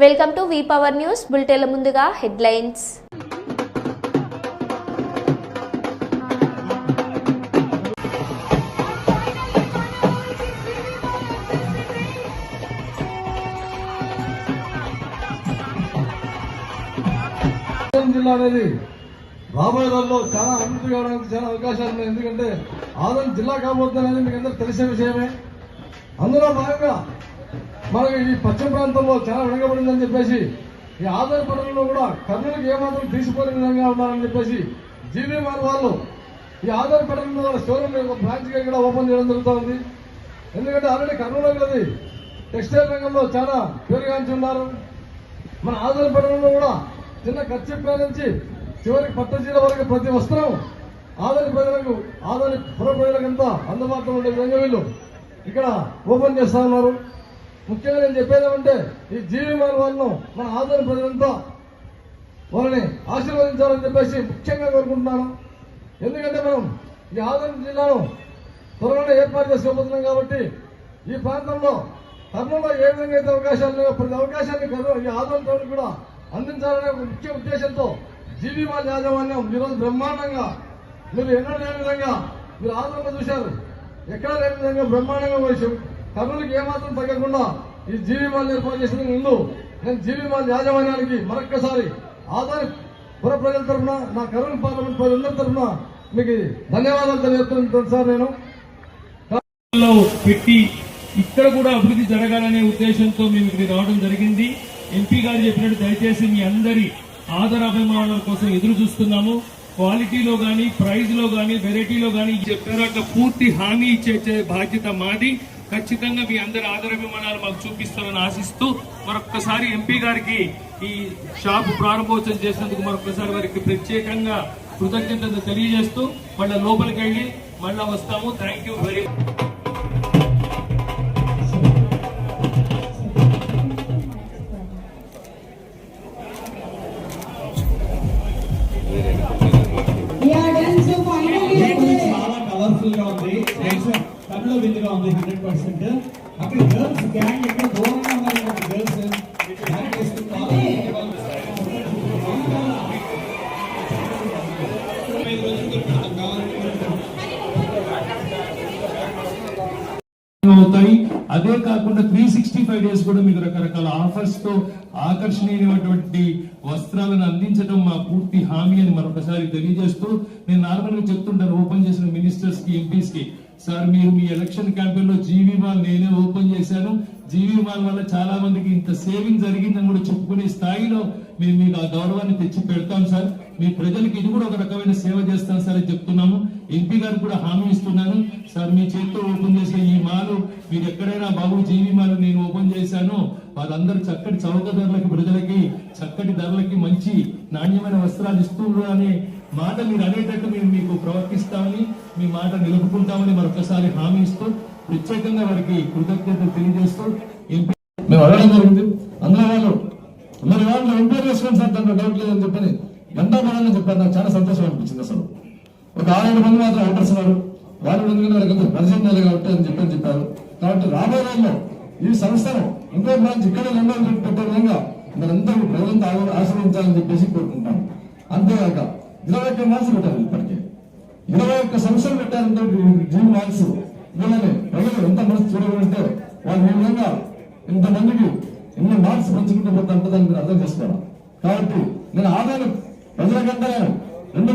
Welcome to V power news బులెటిన్ల ముందుగా headlines. జిల్లా అనేది? రాబోయే రోజుల్లో చాలా అభివృద్ధి కావడానికి చాలా అవకాశాలు ఉన్నాయి. ఎందుకంటే ఆదరణ జిల్లా కాబోతుంది అనేది మీకు అందరూ తెలిసే విషయమే. అందులో భాగంగా మనకి ఈ పశ్చిమ ప్రాంతంలో చాలా వెనకబడిందని చెప్పేసి ఈ ఆధార్ పనులలో కూడా కర్నూలుకి ఏమాత్రం తీసిపోయే విధంగా ఉన్నారని చెప్పేసి జీవీ వాళ్ళు ఈ ఆధార్ పనులలో వాళ్ళ షోరూమ్ ఒక బ్రాంచ్ కూడా ఓపెన్ చేయడం జరుగుతుంది. ఎందుకంటే ఆల్రెడీ కర్నూలు అనేది టెక్స్టైల్ రంగంలో చాలా పేరుగాంచి ఉన్నారు. మన ఆదాయ పనులలో కూడా చిన్న ఖర్చు నుంచి చివరికి పట్టు చీర వరకు ప్రతి వస్త్రం ఆదాయ ప్రజలకు ఆదాయ పుర ప్రజలకంతా అందుబాటులో ఉండే విధంగా వీళ్ళు ఇక్కడ ఓపెన్ చేస్తా ఉన్నారు. ముఖ్యంగా నేను చెప్పేది ఏమంటే ఈ జీవి మాల వాళ్ళను మన ఆదాయ ప్రజలంతా వాళ్ళని ఆశీర్వదించాలని చెప్పేసి ముఖ్యంగా కోరుకుంటున్నాను. ఎందుకంటే మనం ఈ ఆదరణ జిల్లాను త్వరలోనే ఏర్పాటు చేసుకోబోతున్నాం కాబట్టి ఈ ప్రాంతంలో కర్నూలులో ఏ విధంగా అయితే అవకాశాలు లేవో ప్రతి అవకాశాన్ని ఈ ఆదరణ కూడా అందించాలనే ముఖ్య ఉద్దేశంతో జీవి వాళ్ళ యాజమాన్యం ఈరోజు బ్రహ్మాండంగా మీరు ఎన్నో లేని విధంగా మీరు ఆదరణ చూశారు. ఎక్కడ లేని విధంగా బ్రహ్మాండంగా విషయం కర్నూలుకి ఏమాత్రం తగ్గకుండా ఈ జీవీ మాల్ ఏర్పాటు చేసిన ముందు నేను జీవీ మాల్ యాజమాన్యానికి మరొక్కసారి ఆధార్ పుర ప్రజల తరఫున నా కర్నూలు పార్లమెంట్ ప్రజలందరి తరఫున మీకు ధన్యవాదాలు తెలియజేస్తున్నాను సార్ నేను. పెట్టి ఇక్కడ కూడా అభివృద్ధి జరగాలనే ఉద్దేశంతో మేము ఇక్కడికి రావడం జరిగింది. ఎంపీ గారు చెప్పినట్టు దయచేసి మీ అందరి ఆదరాభిమానాల కోసం ఎదురు చూస్తున్నాము. క్వాలిటీలో కానీ ప్రైజ్లో వెరైటీలో కానీ చెప్పారు అట్లా పూర్తి హామీ ఇచ్చే ఇచ్చే బాధ్యత మాది. ఖచ్చితంగా మీ అందరి ఆదరాభిమానాలు మాకు చూపిస్తామని ఆశిస్తూ మరొక్కసారి ఎంపీ గారికి ఈ షాప్ ప్రారంభోత్సవం చేసినందుకు మరొకసారి వారికి ప్రత్యేకంగా కృతజ్ఞతలు తెలియజేస్తూ మళ్ళీ లోపలికి వెళ్ళి మళ్ళీ వస్తాము. థ్యాంక్ యూ వెరీ మచ్ విన్గా ఉంది హండ్రెడ్ పర్సెంట్ అక్కడ గర్ల్స్ గ్యాంగ్ ఎక్కడ దూరంగా అదే కాకుండా త్రీ సిక్స్టీ ఫైవ్ డేస్ కూడా మీకు రకరకాల ఆఫర్స్తో ఆకర్షణీయమైనటువంటి వస్త్రాలను అందించడం మా పూర్తి హామీ అని మరొకసారి తెలియజేస్తూ నేను నార్మల్గా చెప్తుంటాను ఓపెన్ చేసిన మినిస్టర్స్కి ఎంపీస్కి. సార్ మీరు మీ ఎలక్షన్ క్యాంపెయిన్లో జీవీ మాల్ నేనే ఓపెన్ చేశాను. జీవీ మాల్ వల్ల చాలా మందికి ఇంత సేవింగ్ జరిగిందని కూడా చెప్పుకునే స్థాయిలో మేము మీకు ఆ గౌరవాన్ని తెచ్చి పెడతాం సార్. మీ ప్రజలకు ఇది కూడా ఒక రకమైన సేవ చేస్తాం సార్ అని చెప్తున్నాము. ఎంపీ గారు కూడా హామీ ఇస్తున్నాను. సార్ మీ చేతితో ఓపెన్ చేసిన ఈ మాలు మీరు ఎక్కడైనా బాబు జీవి మాలు నేను ఓపెన్ చేశాను వాళ్ళందరూ చక్కటి చౌక ధరలకి ప్రజలకి చక్కటి ధరలకి మంచి నాణ్యమైన వస్త్రాలు ఇస్తున్నారు అనే మాట మీరు అనేటట్టు మేము మీకు ప్రవర్తిస్తామని మీ మాట నిలుపుకుంటామని మరొకసారి హామీ ఇస్తూ ప్రత్యేకంగా వారికి కృతజ్ఞతలు తెలియజేస్తూ ఎంపీ మేము అడగడం జరిగింది. అందులో వాళ్ళు మరి వాళ్ళు ఎంక్వైరీ చేసుకోండి సార్ దాంట్లో డౌట్ లేదని చెప్పని గంటా పడంగా చెప్పారు. నాకు చాలా సంతోషం అనిపించింది అసలు. ఒక ఆరేడు మంది మాత్రం ఓటర్స్ ఉన్నారు. వాళ్ళు ఎందుకంటే వాళ్ళకి అంత పరిచయం లేదు కాబట్టి అని చెప్పని చెప్పారు. కాబట్టి రాబోయే రోజుల్లో ఈ సంస్థను ఇంకో బ్రాంచ్ ఇక్కడ లండన్ పెట్టే విధంగా మనందరూ ప్రజలంతా ఆశ్రయించాలని చెప్పేసి కోరుకుంటాం. అంతేగాక ఇరవై ఒక్క మార్క్స్ పెట్టారు ఇప్పటికే. ఇరవై ఒక్క సంవత్సరం పెట్టారంటే జీవి మార్క్స్ ఇవ్వాలని ప్రజలు ఎంత మనసు చూడాలంటే వాళ్ళు ఈ విధంగా ఇంతమందికి ఎన్ని మార్క్స్ పంచుకుంటూ పోతుంటే దాన్ని మీరు అర్థం చేసుకోవాలి. కాబట్టి నేను ఆదాయం ప్రజలకంటే రెండు